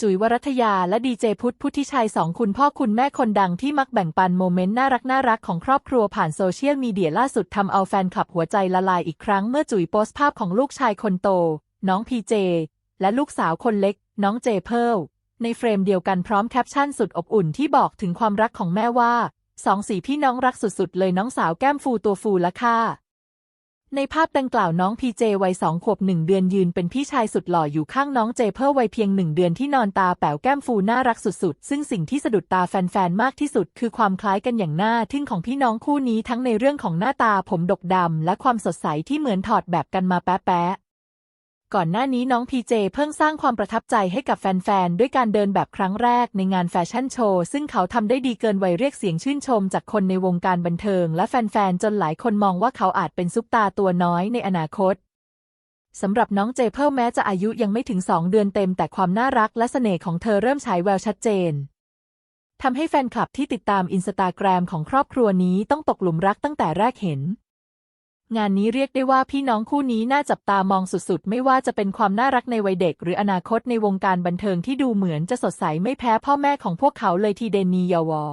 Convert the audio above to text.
จุ๋ยวรัตยาและดีเจพุทธพุทธิชัยสองคุณพ่อคุณแม่คนดังที่มักแบ่งปันโมเมนต์น่ารักน่ารักของครอบครัวผ่านโซเชียลมีเดียล่าสุดทำเอาแฟนคลับหัวใจละลายอีกครั้งเมื่อจุ๋ยโพสต์ภาพของลูกชายคนโต น้องพีเจ และลูกสาวคนเล็ก น้องเจเพิลในเฟรมเดียวกันพร้อมแคปชั่นสุดอบอุ่นที่บอกถึงความรักของแม่ว่าสองสีพี่น้องรักสุดๆเลยน้องสาวแก้มฟูตัวฟูละค่ะ ในภาพดังกล่าวน้องพีเจวัยสองขวบหนึ่งเดือนยืนเป็นพี่ชายสุดหล่ออยู่ข้างน้องเจเพิลวัยเพียงหนึ่งเดือนที่นอนตาแป๋วแก้มฟูน่ารักสุดๆ ซึ่งสิ่งที่สะดุดตาแฟนๆ มากที่สุด คือความคล้ายกันอย่างน่าทึ่งของพี่น้องคู่นี้ทั้งในเรื่องของหน้าตาผมดกดำและความสดใสที่เหมือนถอดแบบกันมาแป๊ะ ก่อนหน้านี้น้องพีเจเพิ่งสร้างความประทับใจให้กับแฟนๆ ด้วยการเดินแบบครั้งแรกในงานแฟชั่นโชว์ ซึ่งเขาทำได้ดีเกินวัยเรียกเสียงชื่นชมจากคนในวงการบันเทิง และแฟนๆ จนหลายคนมองว่าเขาอาจเป็นซุปตาตัวน้อยในอนาคตสำหรับน้องเจเพิ่ลแม้จะอายุยังไม่ถึง2เดือนเต็ม แต่ความน่ารักและเสน่ห์ของเธอเริ่มฉายแววชัดเจนทำให้แฟนคลับที่ติดตามอินสตาแกรมของครอบครัวนี้ต้องตกหลุมรักตั้งแต่แรกเห็น งานนี้เรียกได้ว่าพี่น้องคู่นี้น่าจับตามองสุดๆ ไม่ว่าจะเป็นความน่ารักในวัยเด็ก หรืออนาคตในวงการบันเทิงที่ดูเหมือนจะสดใสไม่แพ้พ่อแม่ของพวกเขาเลยทีเดนนียาวอ